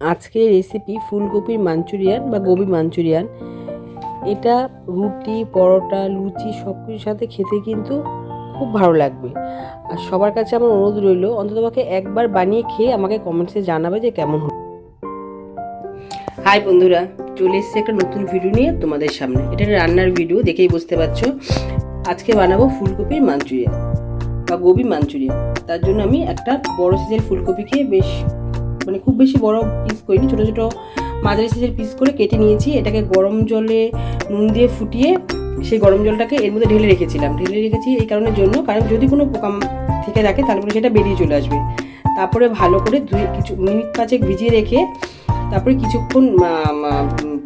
আজকের রেসিপি ফুলকপির মাঞ্চুরিয়ান বা গোবি মাঞ্চুরিয়ান। এটা রুটি, পরোটা, লুচি সব কিছুর সাথে খেতে কিন্তু খুব ভালো লাগবে। আর সবার কাছে আমার অনুরোধ রইল, অন্তত আমাকে একবার বানিয়ে খেয়ে আমাকে কমেন্টসে জানাবে যে কেমন হলো। হাই বন্ধুরা, চলে এসেছি একটা নতুন ভিডিও নিয়ে তোমাদের সামনে। এটা রান্নার ভিডিও দেখেই বুঝতে পারছ। আজকে বানাবো ফুলকপির মাঞ্চুরিয়ান বা গোবি মাঞ্চুরিয়ান। তার জন্য আমি একটা বড় সাইজের ফুলকপিকে বেশ মানে খুব বেশি বড় পিস করিনি, ছোটো ছোটো মাঝারি সাইজের পিস করে কেটে নিয়েছি। এটাকে গরম জলে নুন দিয়ে ফুটিয়ে সেই গরম জলটাকে এর মধ্যে ঢেলে রেখেছিলাম। ঢেলে রেখেছি এই কারণের জন্য, কারণ যদি কোনো পোকা থেকে থাকে তাহলে পরে সেটা বেরিয়ে চলে আসবে। তারপরে ভালো করে ধুয়ে কিছু মিনিট পাঁচেক ভিজিয়ে রেখে তারপরে কিছুক্ষণ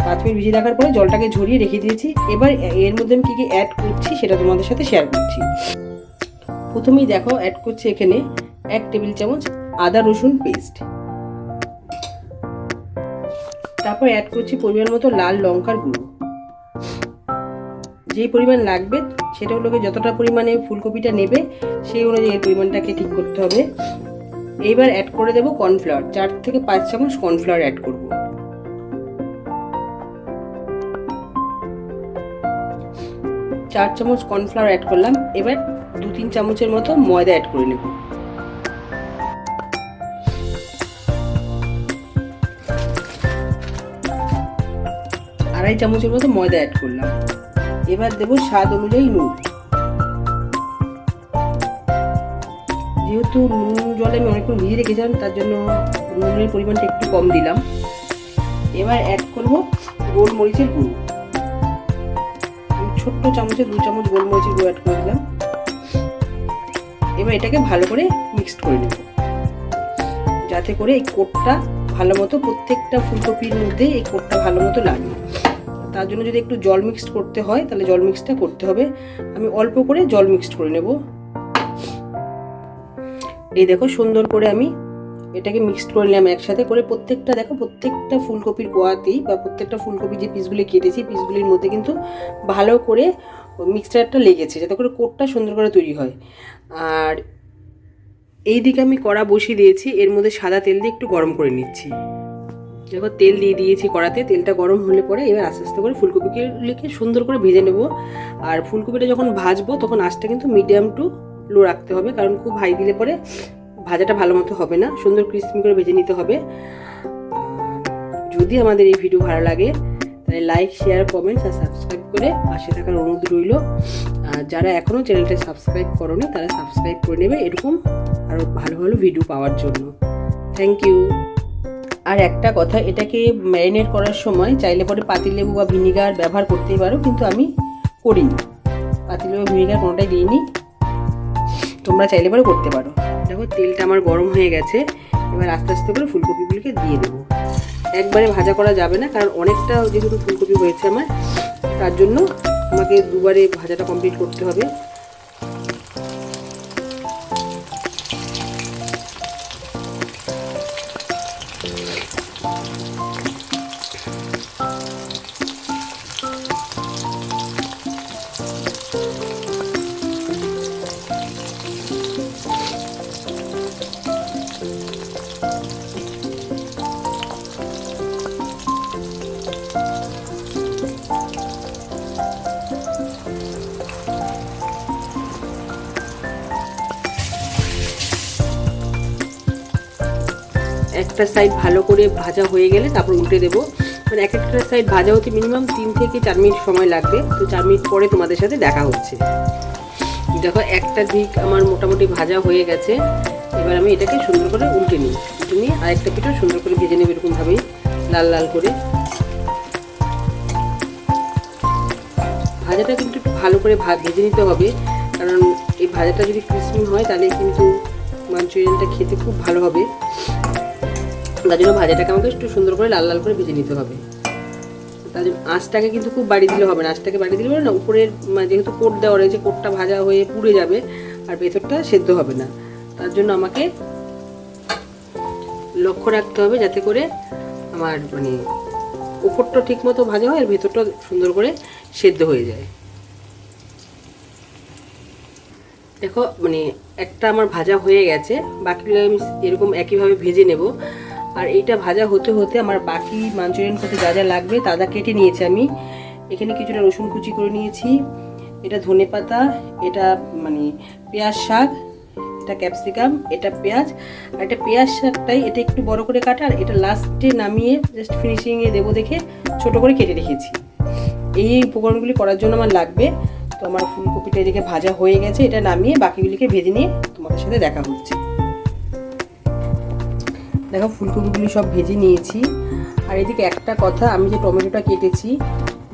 পাঁচ মিনিট ভিজিয়ে রাখার পরে জলটাকে ঝরিয়ে রেখে দিয়েছি। এবার এর মধ্যে আমি কী কী অ্যাড করছি সেটা তোমাদের সাথে শেয়ার করছি। প্রথমেই দেখো অ্যাড করছি এখানে এক টেবিল চামচ আদা রসুন পেস্ট তারপর অ্যাড করছি পরিমাণ মতো লাল লঙ্কার গুঁড়ো। যেই পরিমাণ লাগবে, সেটা হলো যতটা পরিমাণে ফুলকপিটা নেবে, সেই অনুযায়ী পরিমাণটাকে ঠিক করতে হবে। এইবার অ্যাড করে দেবো কর্নফ্লাওয়ার চার থেকে পাঁচ চামচ কর্নফ্লাওয়ার অ্যাড করব। চার চামচ কর্নফ্লাওয়ার অ্যাড করলাম, এবার দু তিন চামচের মতো ময়দা অ্যাড করে নেব। আড়াই চামচের মতো ময়দা অ্যাড করলাম। এবার দেবো স্বাদ অনুযায়ী নুন। যেহেতু নুন জলে আমি অনেকক্ষণ ভিজে রেখেছিলাম, তার জন্য নুনের পরিমাণটা একটু কম দিলাম। এবার অ্যাড করব গোলমরিচের গুঁড়ো। ছোট্ট চামচে দু চামচ গোলমরিচের গুঁড়ো অ্যাড করে দিলাম। এবার এটাকে ভালো করে মিক্সড করে নেব। যাতে করে এই কোটটা ভালো মতো প্রত্যেকটা ফুলকপির মধ্যে এই কোটটা ভালো মতো লাগে তার জন্য যদি একটু জল মিক্সড করতে হয়, তাহলে জল মিক্সটা করতে হবে। আমি অল্প করে জল মিক্সড করে নেব। এই দেখো সুন্দর করে আমি এটাকে মিক্সড করে নিলাম একসাথে করে প্রত্যেকটা, দেখো প্রত্যেকটা ফুলকপির কোয়াতেই বা প্রত্যেকটা ফুলকপি যে পিসগুলি কেটেছি পিসগুলির মধ্যে কিন্তু ভালো করে মিক্সচারটা লেগেছে, যাতে করে কোটটা সুন্দর করে তৈরি হয়। আর এই দিকে আমি কড়া বসিয়ে দিয়েছি, এর মধ্যে সাদা তেল দিয়ে একটু গরম করে নিচ্ছি। দেখো, তেল দিয়ে দিয়েছি কড়াতে, তেলটা গরম হলে পরে এবার আস্তে আস্তে করে ফুলকপিগুলিকে সুন্দর করে ভেজে নেব। আর ফুলকপিটা যখন ভাজবো, তখন আঁচটা কিন্তু মিডিয়াম টু লো রাখতে হবে, কারণ খুব হাই দিলে পরে ভাজাটা ভালো মতো হবে না। সুন্দর ক্রিস্পি করে ভেজে নিতে হবে। যদি আমাদের এই ভিডিও ভালো লাগে তাহলে লাইক শেয়ার কমেন্টস আর সাবস্ক্রাইব করে পাশে থাকার অনুরোধ রইল। আর যারা এখনও চ্যানেলটা সাবস্ক্রাইব করনি, তারা সাবস্ক্রাইব করে নেবে এরকম আরও ভালো ভালো ভিডিও পাওয়ার জন্য। থ্যাংক ইউ আর একটা কথা, এটাকে ম্যারিনেট করার সময় চাইলে পরে পাতিলেবু বা ভিনিগার ব্যবহার করতেই পারো, কিন্তু আমি করিনি। পাতিলেবু ভিনিগার কোনোটাই দিইনি। তোমরা চাইলে পরে করতে পারো। দেখো, তেলটা আমার গরম হয়ে গেছে। এবার আস্তে আস্তে করে ফুলকপিগুলিকে দিয়ে দেবো। একবারে ভাজা করা যাবে না, কারণ অনেকটা যেহেতু ফুলকপি হয়েছে আমার, তার জন্য আমাকে দুবারে ভাজাটা কমপ্লিট করতে হবে। একটা সাইড ভালো করে ভাজা হয়ে গেলে তারপর উল্টে দেবো। মানে এক একটা সাইড ভাজা হতে মিনিমাম তিন থেকে চার মিনিট সময় লাগবে। তো চার মিনিট পরে তোমাদের সাথে দেখা হচ্ছে। দেখো একটা দিক আমার মোটামুটি ভাজা হয়ে গেছে। এবার আমি এটাকে সুন্দর করে উল্টে নিই। উল্টে নিয়ে আরেকটা পিঠও সুন্দর করে ভেজে নেব এরকমভাবেই, লাল লাল করে। ভাজাটা কিন্তু একটু ভালো করে ভেজে নিতে হবে। কারণ এই ভাজাটা যদি ক্রিসপি হয়, তাহলে কিন্তু মাঞ্চুরিয়ানটা খেতে খুব ভালো হবে। তার জন্য ভাজাটাকে আমাকে একটু সুন্দর করে লাল লাল করে ভেজে নিতে হবে। তার জন্য আঁচটাকে কিন্তু খুব বাড়িয়ে দিলে হবে না। আঁচটাকে বাড়িয়ে দিলে হবে না, উপরের মানে যেহেতু কোট দেওয়া রয়েছে, কোটটা ভাজা হয়ে পুড়ে যাবে আর ভেতরটা সেদ্ধ হবে না। তার জন্য আমাকে লক্ষ্য রাখতে হবে যাতে করে আমার মানে উপরটা ঠিক মতো ভাজা হয় আর ভেতরটা সুন্দর করে সেদ্ধ হয়ে যায়। দেখো মানে একটা আমার ভাজা হয়ে গেছে, বাকিগুলো আমি এরকম একইভাবে ভেজে নেব। আর এইটা ভাজা হতে হতে আমার বাকি মাঞ্চুরিয়ান করতে যা যা লাগবে তা কেটে নিয়েছি আমি। এখানে কিছুটা রসুন কুচি করে নিয়েছি, এটা ধনে পাতা, এটা মানে পেঁয়াজ শাক, এটা ক্যাপসিকাম, এটা পেঁয়াজ। আর এটা পেঁয়াজ শাকটাই এটা একটু বড় করে কাটা আর এটা লাস্টে নামিয়ে জাস্ট ফিনিশিংয়ে দেবো দেখে ছোট করে কেটে রেখেছি। এই উপকরণগুলি করার জন্য আমার লাগবে। তো আমার ফুলকপিটা এদিকে ভাজা হয়ে গেছে, এটা নামিয়ে বাকিগুলিকে ভেজে নিয়ে তোমাদের সাথে দেখা হচ্ছে। দেখো, ফুলকপিগুলি সব ভেজে নিয়েছি। আর এদিকে একটা কথা, আমি যে টমেটোটা কেটেছি,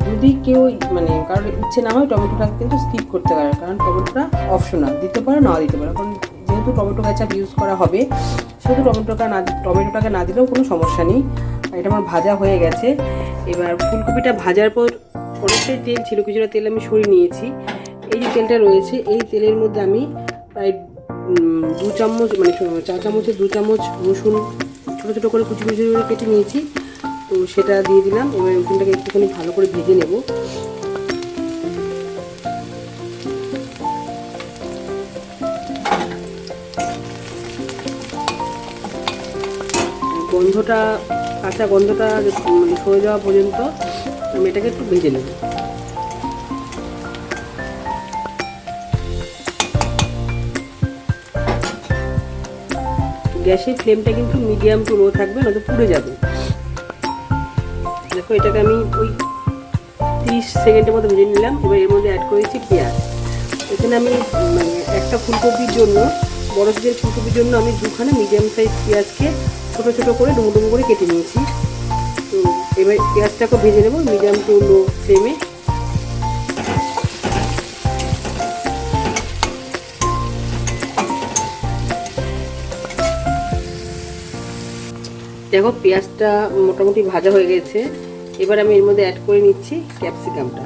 যদি কেউ মানে কারোর ইচ্ছে না হয় টমেটোটা কিন্তু স্কিপ করতে পারে, কারণ টমেটোটা অপশনাল দিতে পারো না দিতে পারো। কারণ যেহেতু টমেটো কেচাপ ইউজ করা হবে, সেহেতু টমেটোটা না, টমেটোটাকে না দিলেও কোনো সমস্যা নেই। আর এটা আমার ভাজা হয়ে গেছে। এবার ফুলকপিটা ভাজার পর অনেকটাই তেল, ছিল কিছুটা তেল আমি সরিয়ে নিয়েছি। এই যে তেলটা রয়েছে, এই তেলের মধ্যে আমি প্রায় দু চামচ মানে চা চামচের দু চামচ রসুন ছোটো ছোটো করে কুচি কুচি করে কেটে নিয়েছি। তো সেটা দিয়ে দিলাম, এবার রসুনটাকে একটুখানি ভালো করে ভেজে নেব। গন্ধটা, কাঁচা গন্ধটা মানে সরে যাওয়া পর্যন্ত আমি এটাকে একটু ভেজে নেব। গ্যাসের ফ্লেমটা কিন্তু মিডিয়াম টু লো থাকবে, নয়তো পুড়ে যাবে। দেখো, এটাকে আমি ওই তিরিশ সেকেন্ডের মতো ভেজে নিলাম, এবার এর মধ্যে অ্যাড করেছি পেঁয়াজ। এখানে আমি মানে একটা ফুলকপির জন্য, বড় সাইজের ফুলকপির জন্য আমি দুখানা মিডিয়াম সাইজ পেঁয়াজকে ছোটো ছোটো করে ডুমো ডুমো করে কেটে নিয়েছি। তো, এবার পেঁয়াজটাকে ভেজে নেব মিডিয়াম টু লো ফ্লেমে দেখো, পেঁয়াজটা মোটামুটি ভাজা হয়ে গেছে। এবার আমি এর মধ্যে অ্যাড করে নিচ্ছি ক্যাপসিকামটা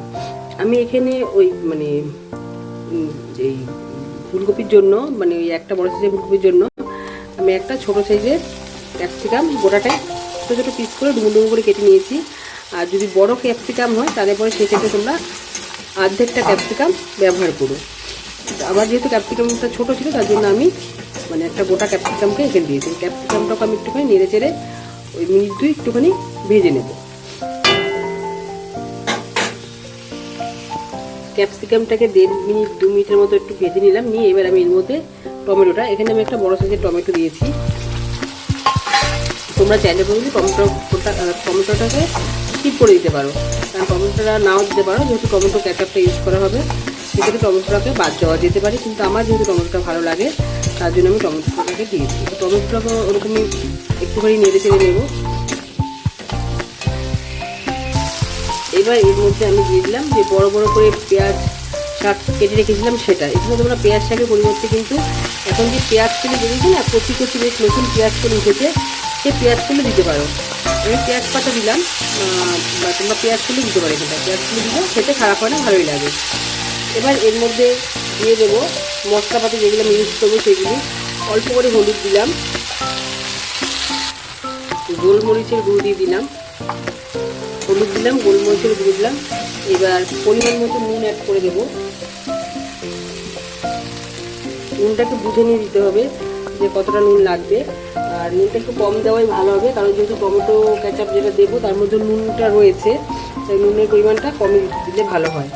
আমি এখানে ওই মানে এই ফুলকপির জন্য মানে ওই একটা বড় সাইজের ফুলকপির জন্য, আমি একটা ছোট সাইজের ক্যাপসিকাম গোটাটাই ছোটো ছোটো পিস করে ডুমো ডুমো করে কেটে নিয়েছি। আর যদি বড় ক্যাপসিকাম হয়, তাহলে পরে সেক্ষেত্রে তোমরা অর্ধেকটা ক্যাপসিকাম ব্যবহার করো। আবার যেহেতু ক্যাপসিকামটা ছোটো ছিল, তার জন্য আমি মানে একটা গোটা ক্যাপসিকামকে এখানে দিয়েছি। ক্যাপসিকামটাকে আমি একটুখানি নেড়ে চেড়ে ওই মিনিট দুই একটুখানি ভেজে নেব। ক্যাপসিকামটাকে দেড় মিনিট, দু মিনিটের মতো একটু ভেজে নিলাম। নিয়ে এবার আমি এর মধ্যে টমেটোটা, এখানে আমি একটা বড় সাইজের টমেটো দিয়েছি। তোমরা চাইলে বলি টমেটো টমেটোটাকে স্কিপ করে দিতে পারো। কারণ টমেটোটা নাও দিতে পারো, যেহেতু টমেটো ক্যাচাপটা ইউজ করা হবে। সেক্ষেত্রে টমেটোটাকে বাদ দেওয়া যেতে পারে, কিন্তু আমার যেহেতু টমেটোটা ভালো লাগে তার জন্য আমি টমেটোটাকে দিয়েছি। টমেটোটাকে ওরকমই একটুখানি নেড়ে চেড়ে নেব। এবার এর মধ্যে আমি দিয়ে দিলাম যে বড় বড় করে পেঁয়াজ শাক কেটে রেখেছিলাম সেটা। এখানে তোমরা পেঁয়াজ শাকের পরিবর্তে কিন্তু এখন যে পেঁয়াজ তুলে বেরিয়েছে না, কচি কচি বেশ নতুন পেঁয়াজ করে উঠেছে পেঁয়াজ তুলে দিতে পারো। আমি পেঁয়াজ পাতা দিলাম বা তোমরা পেঁয়াজ তুলে দিতে পারো এখানটা পেঁয়াজ তুলে দিলে খেতে খারাপ হয় না, ভালোই লাগে। এবার এর মধ্যে দিয়ে দেবো মশলাপাতি যেগুলো আমি ইউজ করব সেগুলি। অল্প করে হলুদ দিলাম। গোলমরিচের গুঁড়ো দিয়ে দিলাম। হলুদ দিলাম, গোলমরিচের গুঁড়ো দিলাম। এবার পরিমাণ মতো নুন অ্যাড করে দেবো। নুনটাকে বুঝে নিয়ে দিতে হবে যে কতটা নুন লাগবে। আর নুনটা একটু কম দেওয়াই ভালো হবে, কারণ যেহেতু টমেটো ক্যাচাপ যেটা দেবো, তার মধ্যে নুনটা রয়েছে, তাই নুনের পরিমাণটা কমই দিলে ভালো হয়।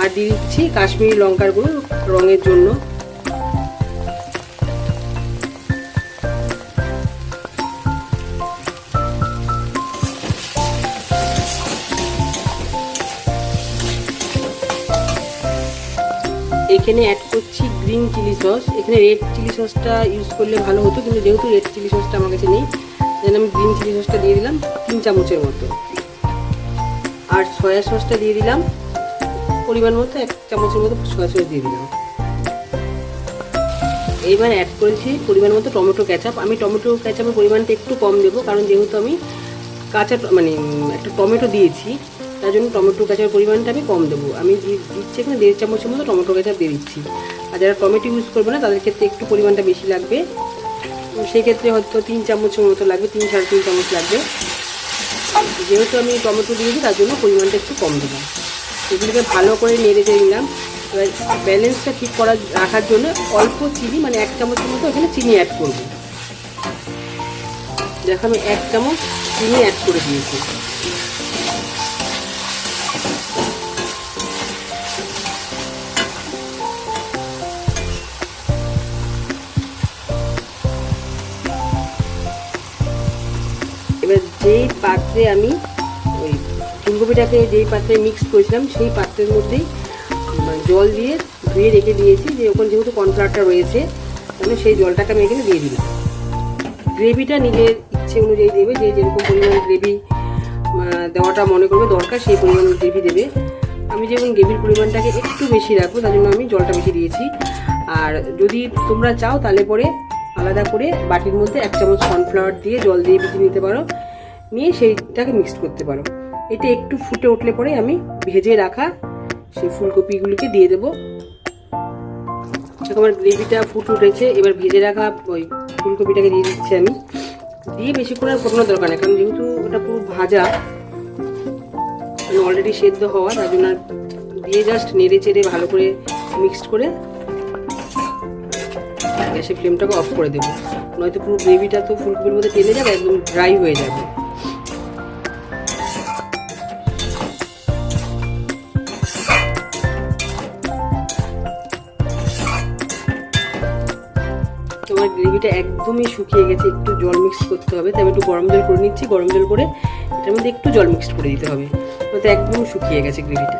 আর দিয়ে দিচ্ছি কাশ্মীরি লঙ্কার গুঁড়ো রঙের জন্য। এখানে অ্যাড করছি গ্রিন চিলি সস এখানে রেড চিলি সসটা ইউজ করলে ভালো হতো, কিন্তু যেহেতু রেড চিলি সসটা আমার কাছে নেই যেন আমি গ্রিন চিলি সসটা দিয়ে দিলাম তিন চামচের মতো। আর সয়া সসটা দিয়ে দিলাম। পরিমাণ মতো এক চামচের মতো সয়া সস দিয়ে দিলাম। এইবার অ্যাড করেছি পরিমাণ মতো টমেটো ক্যাচাপ আমি টমেটো ক্যাচাপের পরিমাণটা একটু কম দেবো কারণ যেহেতু আমি কাঁচা মানে একটা টমেটো দিয়েছি তার জন্য টমেটো কাঁচার পরিমাণটা আমি কম দেবো। আমি দিচ্ছি এখানে দেড় চামচের মতো টমেটো কাঁচা দিয়ে দিচ্ছি। আর যারা টমেটো ইউজ করবে না তাদের ক্ষেত্রে একটু পরিমাণটা বেশি লাগবে। উম, সেই ক্ষেত্রে হয়তো তিন চামচের মতো লাগবে তিন সাড়ে তিন চামচ লাগবে। যেহেতু আমি টমেটো দিয়েছি তার জন্য পরিমাণটা একটু কম দিলাম এগুলোকে ভালো করে নেড়ে চেড়ে নিলাম। এবার ব্যালেন্সটা ঠিক করার রাখার জন্য অল্প চিনি মানে এক চামচের মতো এখানে চিনি অ্যাড করব। দেখো আমি এক চামচ চিনি অ্যাড করে দিয়েছি। এবার যেই পাত্রে আমি ফুলকপিটাকে যেই পাত্রে মিক্স করেছিলাম, সেই পাত্রের মধ্যেই জল দিয়ে ধুয়ে রেখে দিয়েছি যে ওখানে যেহেতু কর্নফ্লাওয়ারটা রয়েছে, তাহলে সেই জলটাকে আমি এখানে দিয়ে দিলাম। গ্রেভিটা নিজের ইচ্ছে অনুযায়ী দেবে, যে যেরকম পরিমাণ গ্রেভি দেওয়াটা মনে করবে দরকার, সেই পরিমাণ গ্রেভি দেবে। আমি যেমন গ্রেভির পরিমাণটাকে একটু বেশি রাখব, তার জন্য আমি জলটা বেশি দিয়েছি। আর যদি তোমরা চাও, তাহলে পরে আলাদা করে বাটির মধ্যে এক চামচ কর্নফ্লাওয়ার দিয়ে জল দিয়ে বেশি নিতে পারো, নিয়ে সেইটাকে মিক্সড করতে পারো। এটা একটু ফুটে উঠলে পরে আমি ভেজে রাখা সেই ফুলকপিগুলিকে দিয়ে দেবো। আমার গ্রেভিটা ফুট উঠেছে, এবার ভেজে রাখা ওই ফুলকপিটাকে দিয়ে দিচ্ছি আমি। দিয়ে বেশিক্ষণ আর ফোটানোর দরকার নেই, কারণ যেহেতু ওটা পুরো ভাজা অলরেডি সেদ্ধ হওয়া, তার জন্য দিয়ে জাস্ট নেড়ে চেড়ে ভালো করে মিক্সড করে গ্যাসের ফ্লেমটাকে অফ করে দেবো। নয়তো পুরো গ্রেভিটা তো ফুলকপির মধ্যে টেনে যাবে, একদম ড্রাই হয়ে যাবে। গ্রেভিটা একদমই শুকিয়ে গেছে, একটু জল মিক্স করতে হবে। তাই একটু গরম জল করে নিচ্ছি, গরম জল করে এটার মধ্যে একটু জল মিক্সড করে দিতে হবে। তো একদম শুকিয়ে গেছে গ্রেভিটা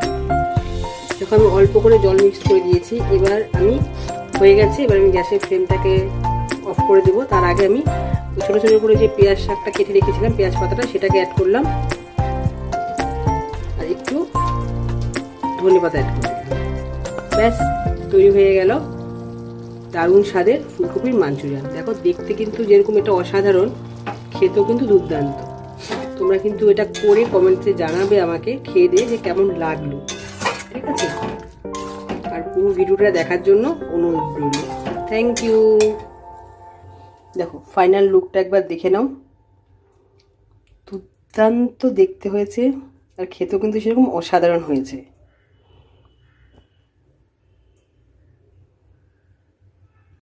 দেখো আমি অল্প করে জল মিক্স করে দিয়েছি। এবার আমি হয়ে গেছে, এবার আমি গ্যাসের ফ্লেমটাকে অফ করে দেবো। তার আগে আমি ছোটো ছোটো করে যে পেঁয়াজ শাকটা কেটে রেখেছিলাম, পেঁয়াজ পাতাটা, সেটাকে অ্যাড করলাম। আর একটু ধনে পাতা অ্যাড করলাম। ব্যাস, তৈরি হয়ে গেল। দারুণ স্বাদের ফুলকপির মাঞ্চুরিয়ান। দেখো, দেখতে কিন্তু যেরকম এটা অসাধারণ, খেতেও কিন্তু দুর্দান্ত। তোমরা কিন্তু এটা করে কমেন্টসে জানাবে আমাকে, খেয়ে দিয়ে যে কেমন লাগল। ঠিক আছে? আর পুরো ভিডিওটা দেখার জন্য অনুরোধ রইল। থ্যাংক ইউ দেখো ফাইনাল লুকটা একবার দেখে নাও। দুর্দান্ত দেখতে হয়েছে, আর খেতেও কিন্তু সেরকম অসাধারণ হয়েছে।